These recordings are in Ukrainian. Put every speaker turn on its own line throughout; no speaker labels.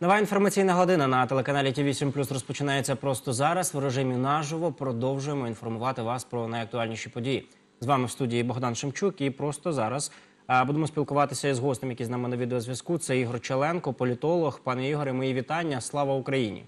Нова інформаційна година на телеканалі Ті 8 Плюс розпочинається просто зараз. В режимі наживо продовжуємо інформувати вас про найактуальніші події. З вами в студії Богдан Шемчук. І просто зараз будемо спілкуватися із гостем, який з нами на відеозв'язку. Це Ігор Челенко, політолог. Пане Ігоре, мої вітання. Слава Україні!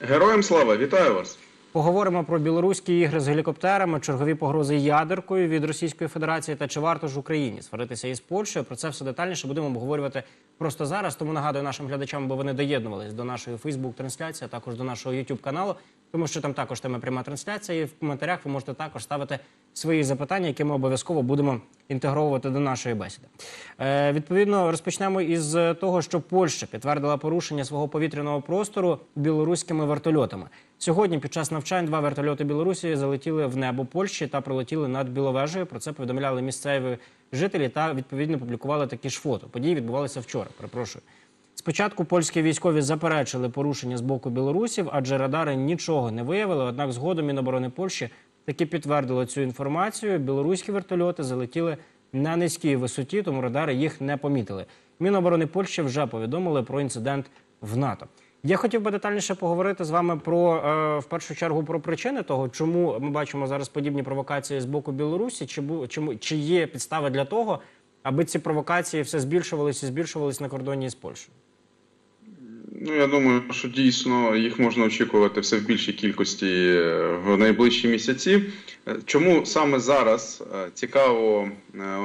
Героям слава, вітаю вас.
Поговоримо про білоруські ігри з гелікоптерами, чергові погрози ядеркою від Російської Федерації та чи варто ж Україні сваритися із Польщею. Про це все детальніше будемо обговорювати просто зараз. Тому нагадую нашим глядачам, бо вони доєднувались до нашої Фейсбук-трансляції, а також до нашого youtube каналу, тому що там також тема пряма трансляція. І в коментарях ви можете також ставити свої запитання, які ми обов'язково будемо інтегровувати до нашої бесіди. Е, відповідно, розпочнемо із того, що Польща підтвердила порушення свого повітряного простору білоруськими вертольотами. Сьогодні під час навчань два вертольоти Білорусі залетіли в небо Польщі та пролетіли над Біловежею. Про це повідомляли місцеві жителі та відповідно публікували такі ж фото. Події відбувалися вчора. Перепрошую. Спочатку польські військові заперечили порушення з боку білорусів, адже радари нічого не виявили. Однак згодом Міноборони Польщі таки підтвердило цю інформацію. Білоруські вертольоти залетіли на низькій висоті, тому радари їх не помітили. Міноборони Польщі вже повідомили про інцидент в НАТО. Я хотів би детальніше поговорити з вами про е, в першу чергу про причини того, чому ми бачимо зараз подібні провокації з боку Білорусі, чи чому чи є підстави для того, аби ці провокації все збільшувалися і збільшувалися на кордоні з Польщею.
Ну я думаю, що дійсно їх можна очікувати все в більшій кількості е, в найближчі місяці. Е, Чому саме зараз е, цікаво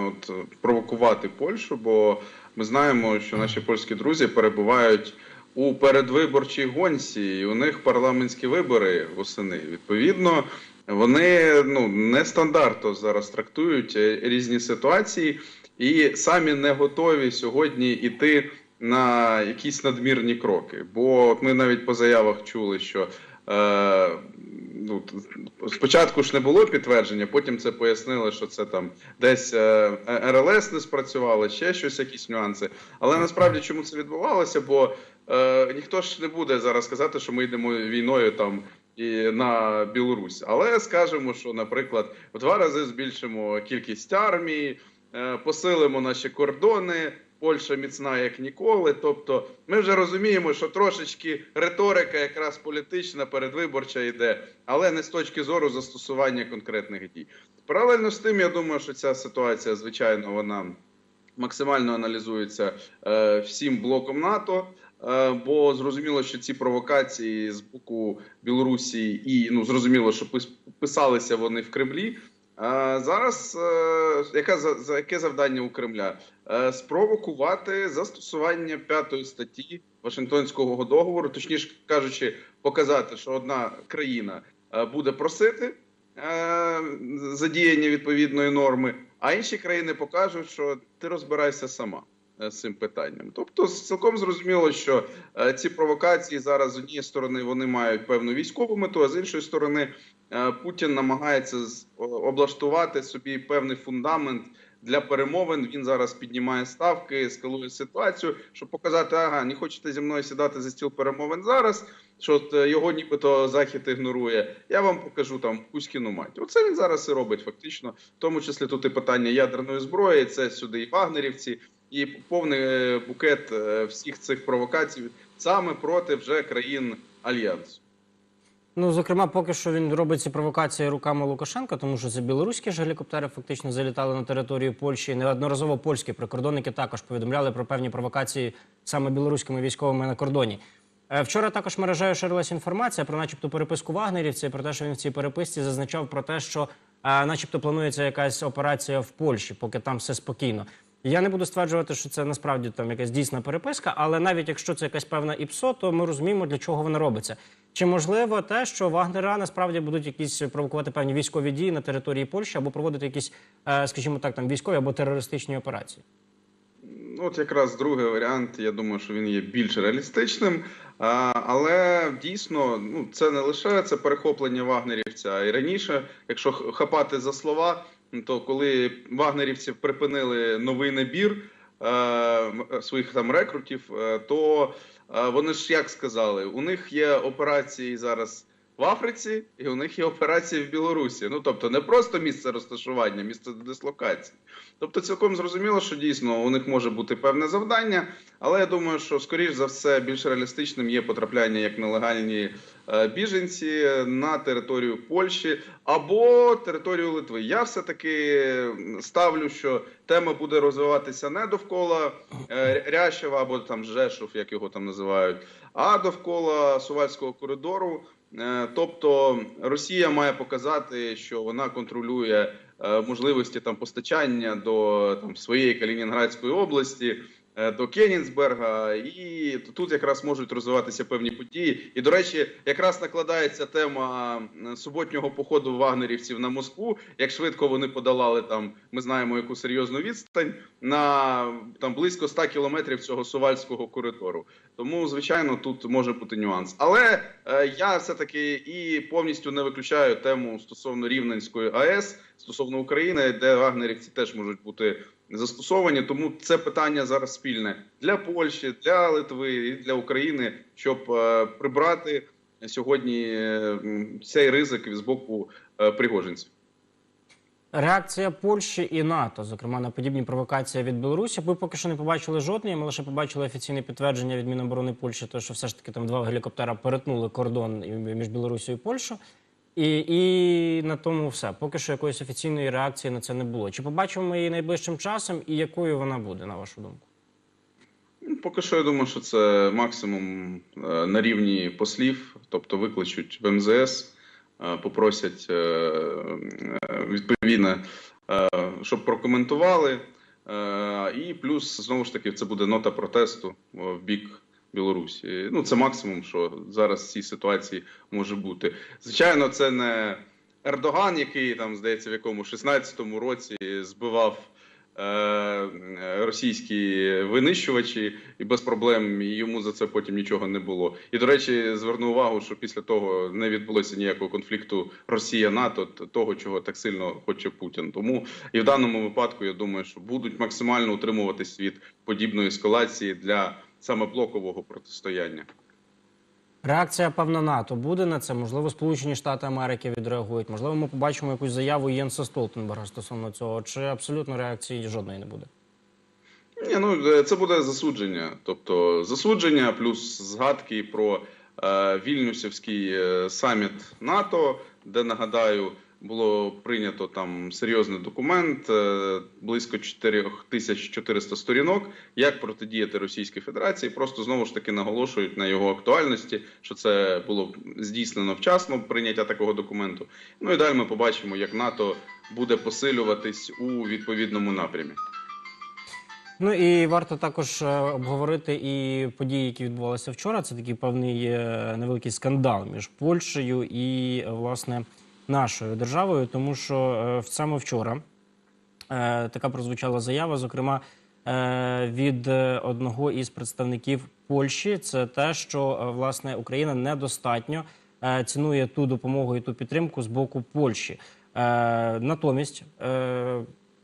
от, провокувати Польщу? Бо ми знаємо, що наші польські друзі перебувають у передвиборчій гонці, і у них парламентські вибори восени. Відповідно, вони ну нестандартно зараз трактують різні ситуації і самі не готові сьогодні іти на якісь надмірні кроки. Бо ми навіть по заявах чули, що е, ну, спочатку ж не було підтвердження, потім це пояснили, що це там десь е, РЛС не спрацювало, ще щось, якісь нюанси. Але насправді чому це відбувалося? Бо е, ніхто ж не буде зараз казати, що ми йдемо війною там. І на Білорусь, але скажемо, що, наприклад, в два рази збільшимо кількість армії, посилимо наші кордони. Польща міцна як ніколи. Тобто, ми вже розуміємо, що трошечки риторика, якраз політична, передвиборча йде, але не з точки зору застосування конкретних дій. Паралельно з тим, я думаю, що ця ситуація, звичайно, вона максимально аналізується е, всім блоком НАТО. е, Бо зрозуміло, що ці провокації з боку Білорусі і ну зрозуміло, що пис- писалися вони в Кремлі. А зараз е, яка за, яке завдання у Кремля? Е, спровокувати застосування п'ятої статті Вашингтонського договору, точніше кажучи, показати, що одна країна е, буде просити е, задіяння відповідної норми, а інші країни покажуть, що ти розбирайся сама е, з цим питанням. Тобто, цілком зрозуміло, що е, ці провокації зараз з однієї сторони вони мають певну військову мету, а з іншої сторони е, Путін намагається облаштувати собі певний фундамент. Для перемовин він зараз піднімає ставки, ескалує ситуацію, щоб показати, ага, не хочете зі мною сідати за стіл перемовин зараз. Що е, його нібито захід ігнорує. Я вам покажу там Кузькіну мать. Оце він зараз і робить фактично, в тому числі тут і питання ядерної зброї. Це сюди і вагнерівці, і повний е, букет е, всіх цих провокацій саме проти вже країн альянсу.
Ну, зокрема, поки що він робить ці провокації руками Лукашенка, тому що це білоруські ж гелікоптери фактично залітали на територію Польщі. Неодноразово польські прикордонники також повідомляли про певні провокації саме білоруськими військовими на кордоні. Е, Вчора також мережею ширилася інформація про, начебто, переписку вагнерівців, про те, що він в цій переписці зазначав про те, що, начебто, планується якась операція в Польщі, поки там все спокійно. Я не буду стверджувати, що це насправді там якась дійсна переписка, але навіть якщо це якась певна ІПСО, то ми розуміємо, для чого вона робиться. Чи можливо те, що Вагнера насправді будуть якісь провокувати певні військові дії на території Польщі або проводити якісь, е, скажімо так, там військові або терористичні операції?
От якраз другий варіант, я думаю, що він є більш реалістичним. Але дійсно, ну це не лише це перехоплення вагнерівця. Й раніше, якщо хапати за слова, то коли вагнерівці припинили новий набір е, своїх там рекрутів, е, то е, вони ж як сказали, у них є операції зараз в Африці, і у них є операції в Білорусі. Ну тобто не просто місце розташування, місце дислокації. Тобто, цілком зрозуміло, що дійсно у них може бути певне завдання, але я думаю, що скоріш за все більш реалістичним є потрапляння як нелегальні е, біженці на територію Польщі або територію Литви. Я все таки ставлю, що тема буде розвиватися не довкола е, Рящева або там Жешов, як його там називають, а довкола Сувальського коридору. Е, Тобто Росія має показати, що вона контролює е, можливості там постачання до там своєї Калінінградської області. Е, До Кенінсберга, і тут якраз можуть розвиватися певні події. І до речі, якраз накладається тема суботнього походу вагнерівців на Москву. Як швидко вони подолали там, ми знаємо яку серйозну відстань на там близько 100 кілометрів цього сувальського коридору. Тому, звичайно, тут може бути нюанс. Але е, я все таки і повністю не виключаю тему стосовно Рівненської АЕС стосовно України, де вагнерівці теж можуть бути застосовані. Тому це питання зараз спільне для Польщі, для Литви і для України, щоб е, прибрати сьогодні е, цей ризик з боку е, пригожинців.
Реакція Польщі і НАТО, зокрема на подібні провокації від Білорусі. Ми поки що не побачили жодної. Ми лише побачили офіційне підтвердження від Міноборони Польщі, то що все ж таки там два гелікоптера перетнули кордон між Білорусією і Польщею. І, і на тому все. Поки що якоїсь офіційної реакції на це не було. Чи побачимо ми її найближчим часом, і якою вона буде, на вашу думку?
Ну, Поки що я думаю, що це максимум е, на рівні послів, тобто викличуть в МЗС, е, попросять е, відповідно, щоб прокоментували. І плюс знову ж таки це буде нота протесту в бік Білорусі. Ну це максимум, що зараз в цій ситуації може бути. Звичайно, це не Ердоган, який там здається в якому 16-му році збивав е, російські винищувачі і без проблем йому за це потім нічого не було. І до речі, зверну увагу, що після того не відбулося ніякого конфлікту Росія-НАТО, того, чого так сильно хоче Путін. Тому і в даному випадку я думаю, що будуть максимально утримуватись від подібної ескалації для саме блокового протистояння.
Реакція певна НАТО буде на це. Можливо, Сполучені Штати Америки відреагують. Можливо, ми побачимо якусь заяву Єнса Столтенберга стосовно цього. Чи абсолютно реакції жодної не буде?
Ні, ну е, це буде засудження. Тобто засудження плюс згадки про е, вільнюсівський е, саміт НАТО, де нагадаю. Було прийнято там серйозний документ, е, близько 4400 сторінок, як протидіяти Російській Федерації. Просто знову ж таки наголошують на його актуальності, що це було здійснено вчасно прийняття такого документу. Ну і далі ми побачимо, як НАТО буде посилюватись у відповідному напрямі.
Ну і варто також е, обговорити і події, які відбувалися вчора. Це такий певний е, невеликий скандал між Польщею і власне нашою державою, тому що е, в- саме вчора е, така прозвучала заява, зокрема е, від одного із представників Польщі. Це те, що власне Україна недостатньо цінує ту допомогу і ту підтримку з боку Польщі. Натомість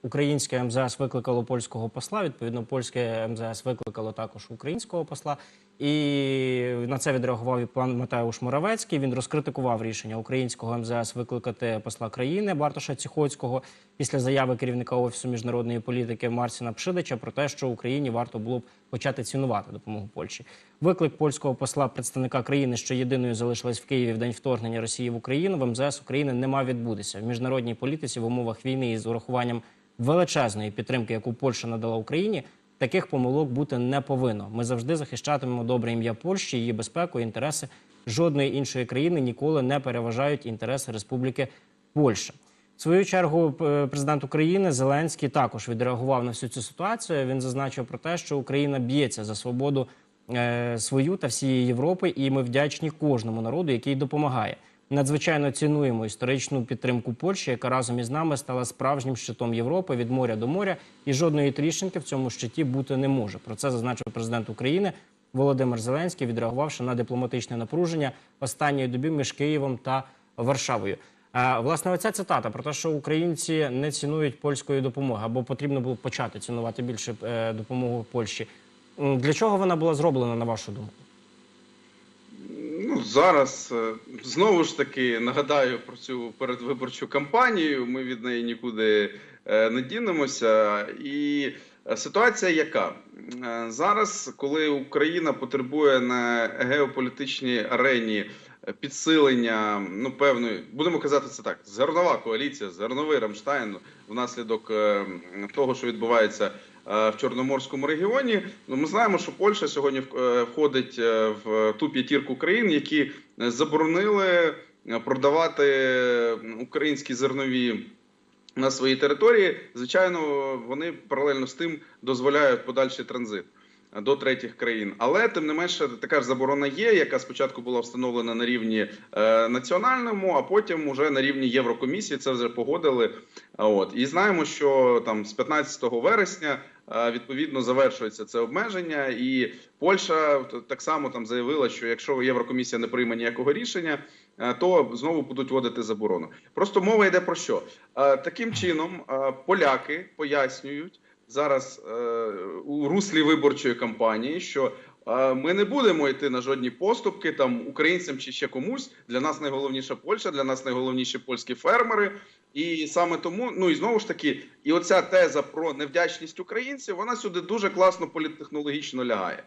українське МЗС викликало польського посла. Відповідно, польське МЗС викликало також українського посла. І на це відреагував і пан Матеуш Моравецький. Він розкритикував рішення українського МЗС викликати посла країни Бартоша Ціхоцького після заяви керівника офісу міжнародної політики Марсіна Пшидича про те, що Україні варто було б почати цінувати допомогу Польщі. Виклик польського посла представника країни, що єдиною залишилась в Києві в день вторгнення Росії в Україну, в МЗС України не мав відбутися в міжнародній політиці в умовах війни із урахуванням величезної підтримки, яку Польща надала Україні. Таких помилок бути не повинно. Ми завжди захищатимемо добре ім'я Польщі, її безпеку, інтереси жодної іншої країни ніколи не переважають інтереси Республіки Польща. В свою чергу е, президент України Зеленський також відреагував на всю цю ситуацію. Він зазначив про те, що Україна б'ється за свободу е, свою та всієї Європи, і ми вдячні кожному народу, який допомагає. Надзвичайно цінуємо історичну підтримку Польщі, яка разом із нами стала справжнім щитом Європи від моря до моря, і жодної тріщинки в цьому щиті бути не може. Про це зазначив президент України Володимир Зеленський, відреагувавши на дипломатичне напруження останньої доби між Києвом та Варшавою. Е, Власне, оця цитата про те, що українці не цінують польської допомоги, або потрібно було почати цінувати більше е, допомогу Польщі. Для чого вона була зроблена, на вашу думку?
Ну, зараз е, знову ж таки нагадаю про цю передвиборчу кампанію. Ми від неї нікуди е, не дінемося. І е, ситуація яка? Зараз, коли Україна потребує на геополітичній арені підсилення, ну певної, будемо казати це так, зернова коаліція, зерновий Рамштайн внаслідок того, що відбувається в Чорноморському регіоні. Ну, ми знаємо, що Польща сьогодні е, входить е, в ту п'ятірку країн, які е, заборонили е, продавати е, українські зернові. На своїй території, звичайно, вони паралельно з тим дозволяють подальший транзит е, до третіх країн. Але тим не менше, така ж заборона є, яка спочатку була встановлена на рівні е, національному, а потім уже на рівні Єврокомісії це вже погодили. От і знаємо, що там з 15 вересня е, відповідно завершується це обмеження, і Польща так само там заявила, що якщо Єврокомісія не прийме ніякого рішення, е, то знову будуть вводити заборону. Просто мова йде про що? Е, Таким чином е, поляки пояснюють зараз у руслі виборчої кампанії, що ми не будемо йти на жодні поступки там українцям чи ще комусь. Для нас найголовніша Польща, для нас найголовніші польські фермери. І саме тому, ну і знову ж таки, і оця теза про невдячність українців, вона сюди дуже класно політтехнологічно лягає.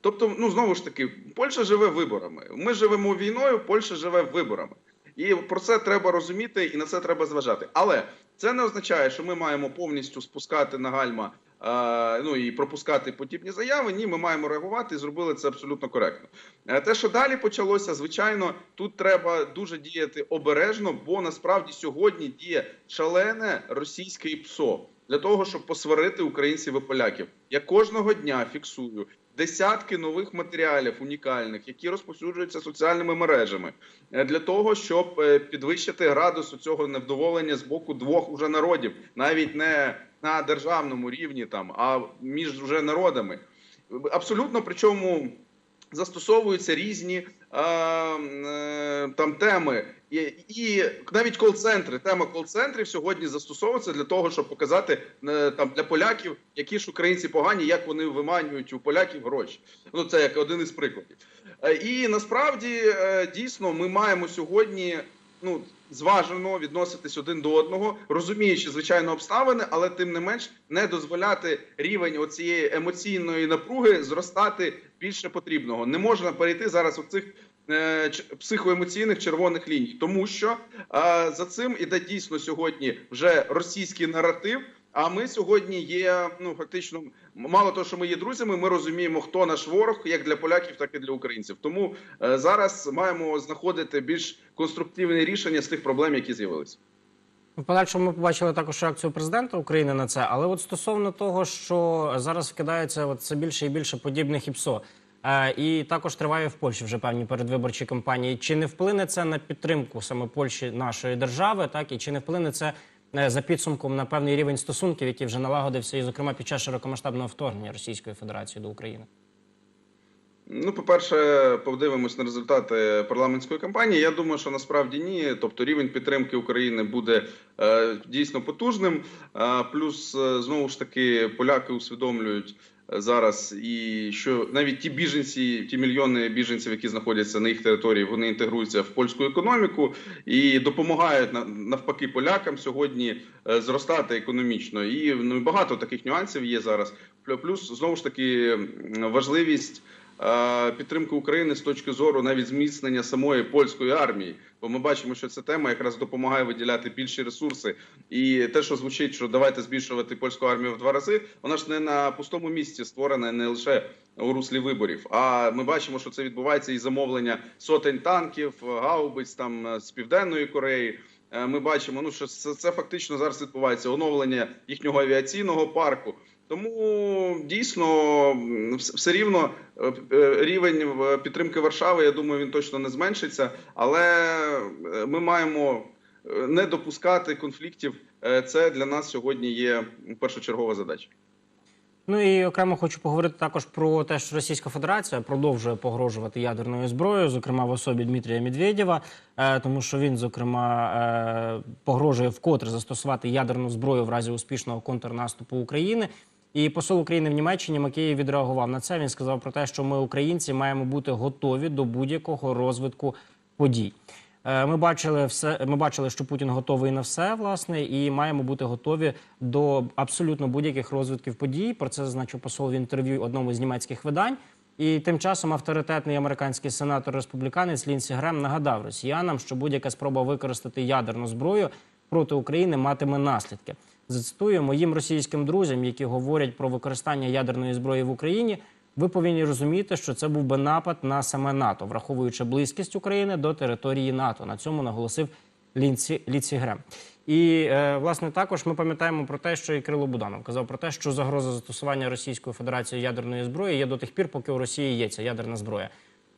Тобто, ну знову ж таки, Польща живе виборами. Ми живемо війною, Польща живе виборами. І про це треба розуміти, і на це треба зважати. Але це не означає, що ми маємо повністю спускати на гальма. Ну і пропускати подібні заяви. Ні, ми маємо реагувати і зробили це абсолютно коректно. Е, Те, що далі почалося, звичайно, тут треба дуже діяти обережно, бо насправді сьогодні діє шалене російське ПСО для того, щоб посварити українців і поляків. Я кожного дня фіксую десятки нових матеріалів унікальних, які розповсюджуються соціальними мережами, е, для того, щоб е, підвищити градус цього невдоволення з боку двох уже народів, навіть не на державному рівні, там а між вже народами. Абсолютно, причому застосовуються різні е, там теми, і, і навіть кол-центри. Тема кол-центрів сьогодні застосовується для того, щоб показати е, там для поляків, які ж українці погані, як вони виманюють у поляків гроші. Ну це як один із прикладів. Е, І насправді е, дійсно ми маємо сьогодні ну зважено відноситись один до одного, розуміючи звичайно обставини, але тим не менш не дозволяти рівень оцієї емоційної напруги зростати більше потрібного. Не можна перейти зараз у цих е, психоемоційних червоних ліній, тому що е, за цим іде дійсно сьогодні вже російський наратив. А ми сьогодні є ну фактично мало того, що ми є друзями. Ми розуміємо, хто наш ворог, як для поляків, так і для українців. Тому е, зараз маємо знаходити більш конструктивне рішення з тих проблем, які з'явилися.
В подальшому ми побачили також реакцію президента України на це. Але от стосовно того, що зараз вкидається от все більше і більше подібних ІПСО, е, і також триває в Польщі вже певні передвиборчі кампанії. Чи не вплине це на підтримку саме Польщі нашої держави, так і чи не вплине це за підсумком на певний рівень стосунків, який вже налагодився, і зокрема під час широкомасштабного вторгнення Російської Федерації до України?
Ну, по-перше, подивимось на результати парламентської кампанії. Я думаю, що насправді ні. Тобто рівень підтримки України буде е, дійсно потужним. Е, плюс е, знову ж таки поляки усвідомлюють е, зараз, і що навіть ті біженці, ті мільйони біженців, які знаходяться на їх території, вони інтегруються в польську економіку і допомагають на- навпаки полякам сьогодні е, зростати економічно. І ну багато таких нюансів є зараз. Плюс знову ж таки важливість підтримки України з точки зору навіть зміцнення самої польської армії. Бо ми бачимо, що ця тема якраз допомагає виділяти більші ресурси. І те, що звучить, що давайте збільшувати польську армію в два рази, вона ж не на пустому місці створена не лише у руслі виборів. А ми бачимо, що це відбувається і замовлення сотень танків, гаубиць там е, з південної Кореї. Е, Ми бачимо, ну що це, це фактично зараз відбувається оновлення їхнього авіаційного парку. Тому дійсно все рівно е, е, рівень підтримки Варшави, я думаю, він точно не зменшиться. Але е, ми маємо е, не допускати конфліктів. Е, Це для нас сьогодні є першочергова задача.
Ну і окремо хочу поговорити також про те, що Російська Федерація продовжує погрожувати ядерною зброєю, зокрема в особі Дмитрія Медведєва, е, тому що він, зокрема, е, погрожує вкотре застосувати ядерну зброю в разі успішного контрнаступу України. І посол України в Німеччині Макеєв відреагував на це. Він сказав про те, що ми, українці, маємо бути готові до будь-якого розвитку подій. Е, Ми бачили все. Ми бачили, що Путін готовий на все, власне, і маємо бути готові до абсолютно будь-яких розвитків подій. Про це зазначив посол в інтерв'ю одному з німецьких видань. І тим часом авторитетний американський сенатор республіканець Лінсі Грем нагадав росіянам, що будь-яка спроба використати ядерну зброю проти України матиме наслідки. Зацитую моїм російським друзям, які говорять про використання ядерної зброї в Україні. Ви повинні розуміти, що це був би напад на саме НАТО, враховуючи близькість України до території НАТО. На цьому наголосив Лінці Ліці Грем. І е, власне також ми пам'ятаємо про те, що і Кирило Буданов казав про те, що загроза застосування Російською Федерацією ядерної зброї є до тих пір, поки у Росії є ця ядерна зброя.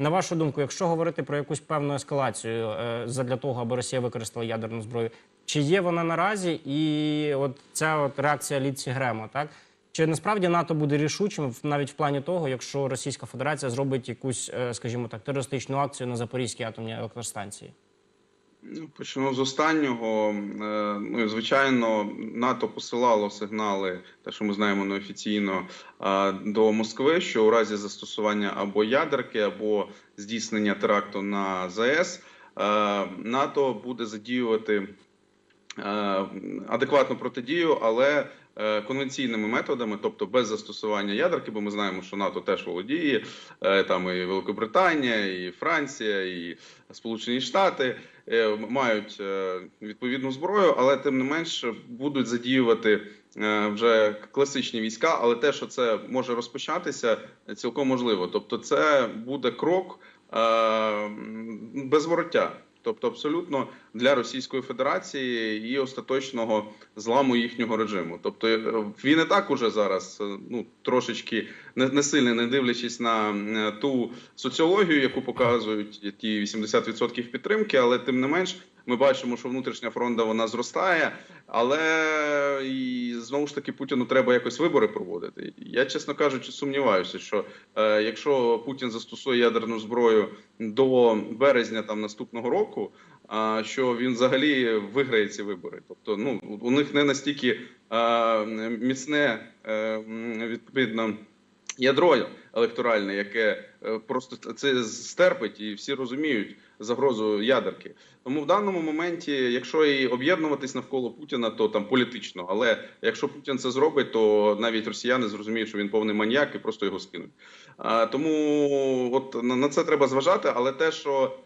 На вашу думку, якщо говорити про якусь певну ескалацію е, задля того, аби Росія використала ядерну зброю, чи є вона наразі? І от ця от реакція Ліці Гремо, так чи насправді НАТО буде рішучим навіть в плані того, якщо Російська Федерація зробить якусь, е, скажімо так, терористичну акцію на Запорізькій атомній електростанції?
Ну, Почну з останнього. Е, Ну, звичайно, НАТО посилало сигнали, те, що ми знаємо неофіційно, е, до Москви, що у разі застосування або ядерки, або здійснення теракту на ЗАЕС, е, НАТО буде задіювати адекватну протидію, але конвенційними методами, тобто без застосування ядерки, бо ми знаємо, що НАТО теж володіє там і Великобританія, і Франція, і Сполучені Штати мають е, відповідну зброю, але тим не менш будуть задіювати е, вже класичні війська. Але те, що це може розпочатися, цілком можливо. Тобто, це буде крок е, без вороття. Тобто абсолютно для Російської Федерації і остаточного зламу їхнього режиму. Тобто е, він і так уже зараз е, ну трошечки не, не сильно не дивлячись на е, ту соціологію, яку показують ті 80% підтримки, але тим не менш. Ми бачимо, що внутрішня фронта вона зростає, але і знову ж таки Путіну треба якось вибори проводити. Я, чесно кажучи, сумніваюся, що е, якщо Путін застосує ядерну зброю до березня там наступного року, що він взагалі виграє ці вибори. Тобто, ну у них не настільки міцне е, відповідно. Ядро електоральне, яке е, просто це стерпить, і всі розуміють загрозу ядерки. Тому в даному моменті, якщо і об'єднуватись навколо Путіна, то там політично. Але якщо Путін це зробить, то навіть росіяни зрозуміють, що він повний маньяк і просто його скинуть. А, тому от на, це треба зважати. Але те, що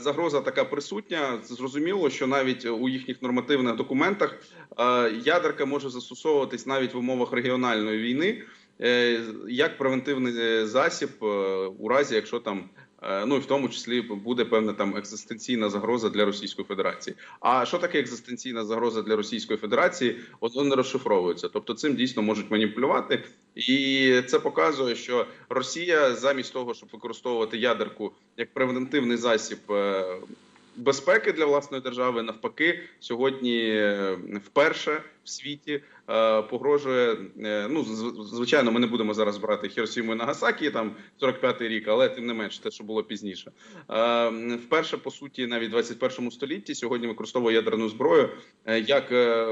загроза така присутня, зрозуміло, що навіть у їхніх нормативних документах е, ядерка може застосовуватись навіть в умовах регіональної війни. е, Як превентивний е, засіб е, у разі, якщо там Е, Ну і в тому числі буде певна там екзистенційна загроза для Російської Федерації. А що таке екзистенційна загроза для Російської Федерації? Воно не розшифровується. Тобто цим дійсно можуть маніпулювати, і це показує, що Росія замість того, щоб використовувати ядерку як превентивний засіб. е, Безпеки для власної держави навпаки сьогодні е, вперше в світі е, погрожує. е, Ну звичайно, ми не будемо зараз брати Хіросіму і Нагасакі, там 45-й рік, але тим не менш, те, що було пізніше. Е, Вперше по суті, навіть в 21 столітті сьогодні використовує ядерну зброю е, як е,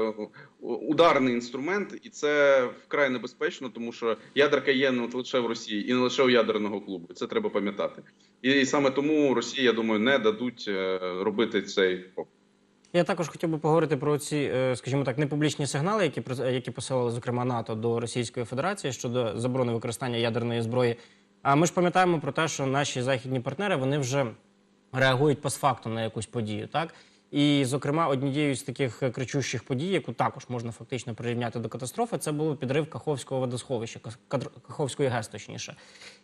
ударний інструмент, і це вкрай небезпечно, тому що ядерка є не лише в Росії і не лише у ядерного клубу. Це треба пам'ятати. І саме тому Росії, я думаю, не дадуть е, робити цей крок.
Я також хотів би поговорити про ці, е, скажімо так, непублічні сигнали, які про- які посилали, зокрема НАТО до Російської Федерації щодо заборони використання ядерної зброї. А ми ж пам'ятаємо про те, що наші західні партнери вони вже реагують постфактум на якусь подію, так. І, зокрема, однією з таких е, кричущих подій, яку також можна фактично прирівняти до катастрофи, це був підрив Каховського водосховища, Каховської ГЕС, точніше.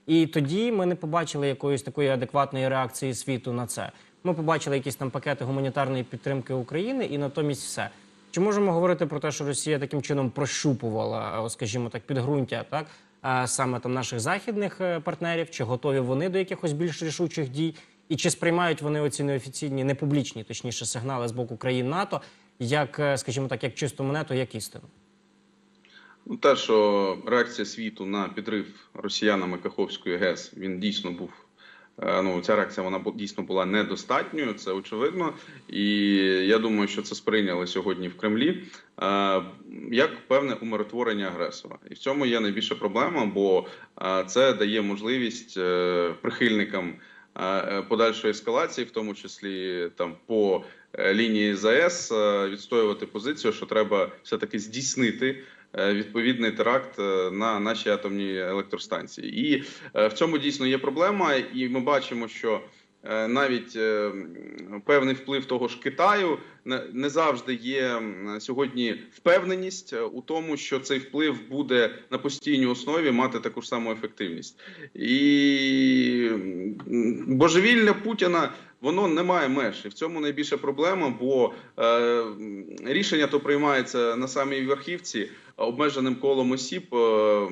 І тоді ми не побачили якоїсь такої адекватної реакції світу на це. Ми побачили якісь там пакети гуманітарної підтримки України, і натомість все. Чи можемо говорити про те, що Росія таким чином прощупувала, е, скажімо так, підґрунтя, так е, саме там наших західних е, партнерів? Чи готові вони до якихось більш рішучих дій? І чи сприймають вони оці неофіційні, непублічні, точніше, сигнали з боку країн НАТО, як, скажімо так, як чисту монету, як істину?
Ну, те, що реакція світу на підрив росіянами Каховської ГЕС він дійсно був ну ця реакція вона дійсно була недостатньою, це очевидно. І я думаю, що це сприйняли сьогодні в Кремлі е, як певне умиротворення агресора, і в цьому є найбільша проблема, бо е, це дає можливість е, прихильникам е, подальшої ескалації, в тому числі там по е, лінії ЗАЕС, е, відстоювати позицію, що треба все таки здійснити. Е, Відповідний теракт е, на нашій атомній електростанції, і е, в цьому дійсно є проблема, і ми бачимо, що навіть певний вплив того ж Китаю не- завжди є сьогодні впевненість у тому, що цей вплив буде на постійній основі мати таку ж саму ефективність, і м, божевілля Путіна. Воно не має меж, і в цьому найбільша проблема, бо рішення то приймається на самій верхівці обмеженим колом осіб, е,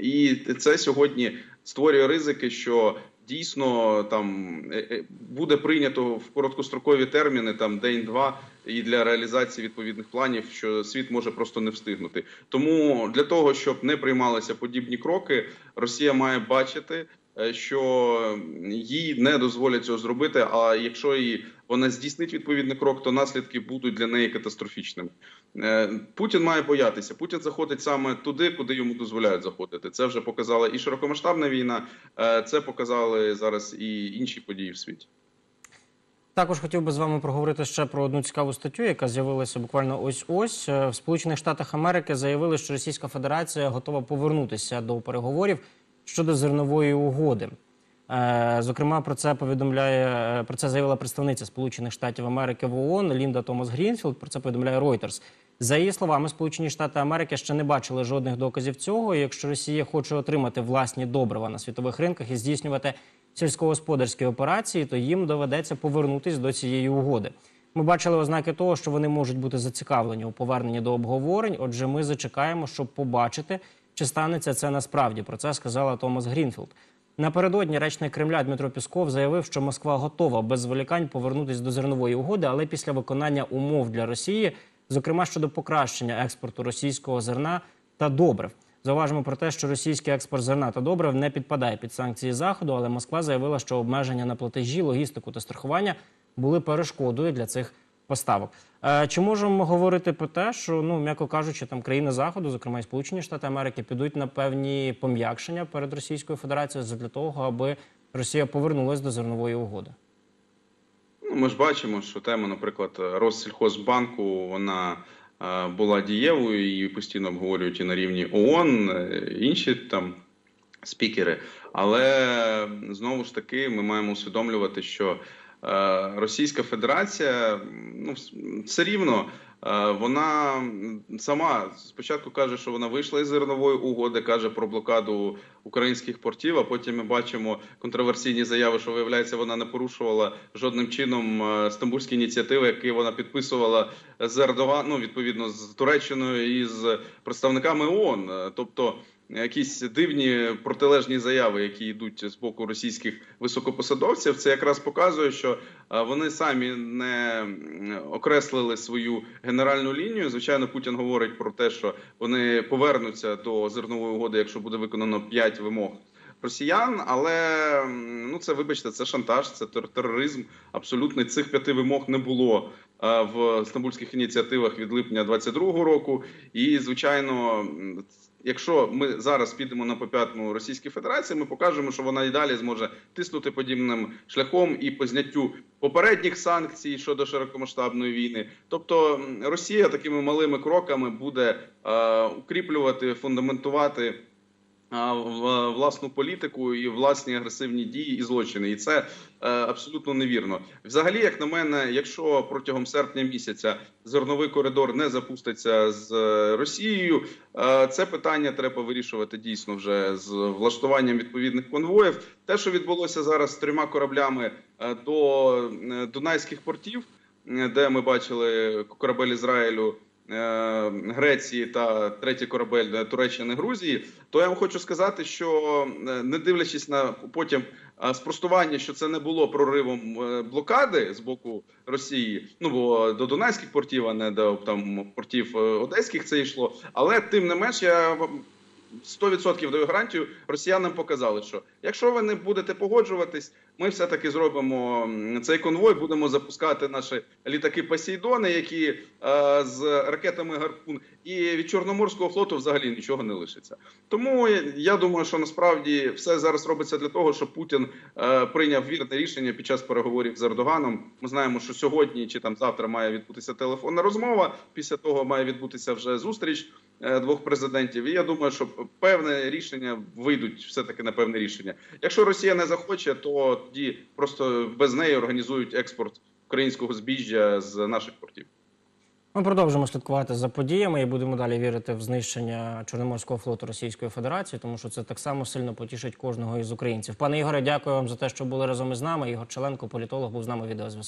і це сьогодні створює ризики, що дійсно там е, е, буде прийнято в короткострокові терміни, там день-два, і для реалізації відповідних планів, що світ може просто не встигнути. Тому для того, щоб не приймалися подібні кроки, Росія має бачити. Що їй не дозволять цього зробити. А якщо і вона здійснить відповідний крок, то наслідки будуть для неї катастрофічними. Е, Путін має боятися. Путін заходить саме туди, куди йому дозволяють заходити. Це вже показала і широкомасштабна війна, е, це показали зараз і інші події в світі.
Також хотів би з вами проговорити ще про одну цікаву статтю, яка з'явилася буквально ось ось в Сполучених Штатах Америки. Заявили, що Російська Федерація готова повернутися до переговорів щодо зернової угоди. Е, Зокрема, про це повідомляє е, про це заявила представниця Сполучених Штатів Америки в ООН Лінда Томас Грінфілд. Про це повідомляє Reuters. За її словами, Сполучені Штати Америки ще не бачили жодних доказів цього. Якщо Росія хоче отримати власні добрива на світових ринках і здійснювати сільськогосподарські операції, то їм доведеться повернутись до цієї угоди. Ми бачили ознаки того, що вони можуть бути зацікавлені у поверненні до обговорень. Отже, ми зачекаємо, щоб побачити, чи станеться це насправді. Про це сказала Томас Грінфілд. Напередодні речник Кремля Дмитро Пісков заявив, що Москва готова без зволікань повернутися до зернової угоди, але після виконання умов для Росії, зокрема щодо покращення експорту російського зерна та добрив. Зауважимо про те, що російський експорт зерна та добрив не підпадає під санкції заходу, але Москва заявила, що обмеження на платежі, логістику та страхування були перешкодою для цих поставок. Е, Чи можемо говорити про те, що ну м'яко кажучи, там країни заходу, зокрема і Сполучені Штати Америки, підуть на певні пом'якшення перед Російською Федерацією для того, аби Росія повернулася до зернової угоди?
Ну, ми ж бачимо, що тема, наприклад, Россельхозбанку, вона е, була дієвою, її постійно обговорюють і на рівні ООН, е, інші там спікери. Але знову ж таки, ми маємо усвідомлювати, що Російська Федерація ну, все рівно. е, Вона сама спочатку каже, що вона вийшла із зернової угоди, каже про блокаду українських портів. А потім ми бачимо контроверсійні заяви, що виявляється, вона не порушувала жодним чином е, стамбульські ініціативи, які вона підписувала з Ердоган, ну відповідно з Туреччиною і з представниками ООН. Е, Тобто якісь дивні протилежні заяви, які йдуть з боку російських високопосадовців, це якраз показує, що е, вони самі не окреслили свою генеральну лінію. Звичайно, Путін говорить про те, що вони повернуться до зернової угоди, якщо буде виконано 5 вимог. Росіян, але ну це вибачте, це шантаж, це тер- тероризм. Абсолютно цих п'яти вимог не було е, в стамбульських ініціативах від липня 22-го року. І звичайно, якщо ми зараз підемо на поп'ятну Російській Федерації, ми покажемо, що вона і далі зможе тиснути подібним шляхом і по зняттю попередніх санкцій щодо широкомасштабної війни. Тобто Росія такими малими кроками буде е, укріплювати, фундаментувати. Власну політику і власні агресивні дії і злочини, і це е, абсолютно невірно. Взагалі, як на мене, якщо протягом серпня місяця зерновий коридор не запуститься з е, Росією, е, це питання треба вирішувати дійсно вже з влаштуванням відповідних конвоїв. Те, що відбулося зараз з трьома кораблями до дунайських портів, де ми бачили корабель Ізраїлю. Е, Греції та третій корабель е, Туреччини Грузії, то я вам хочу сказати, що е, не дивлячись на потім спростування, що це не було проривом блокади з боку Росії, ну бо до Дунайських портів, а не до там портів одеських це йшло. Але тим не менш, я вам 100% даю гарантію, росіянам показали, що якщо ви не будете погоджуватись, ми все-таки зробимо цей конвой, будемо запускати наші літаки Посейдони, які е, з ракетами Гарпун, і від Чорноморського флоту взагалі нічого не лишиться. Тому я думаю, що насправді все зараз робиться для того, щоб Путін е, прийняв вірне рішення під час переговорів з Ердоганом. Ми знаємо, що сьогодні чи там завтра має відбутися телефонна розмова. Після того має відбутися вже зустріч е, двох президентів. І я думаю, що певне рішення вийдуть все таки на певне рішення. Якщо Росія не захоче, то тоді просто без неї організують експорт українського збіжжя з наших портів.
Ми продовжимо слідкувати за подіями і будемо далі вірити в знищення Чорноморського флоту Російської Федерації, тому що це так само сильно потішить кожного із українців. Пане Ігоре, дякую вам за те, що були разом із нами. Ігор Челенко, політолог, був з нами відеозв'язку.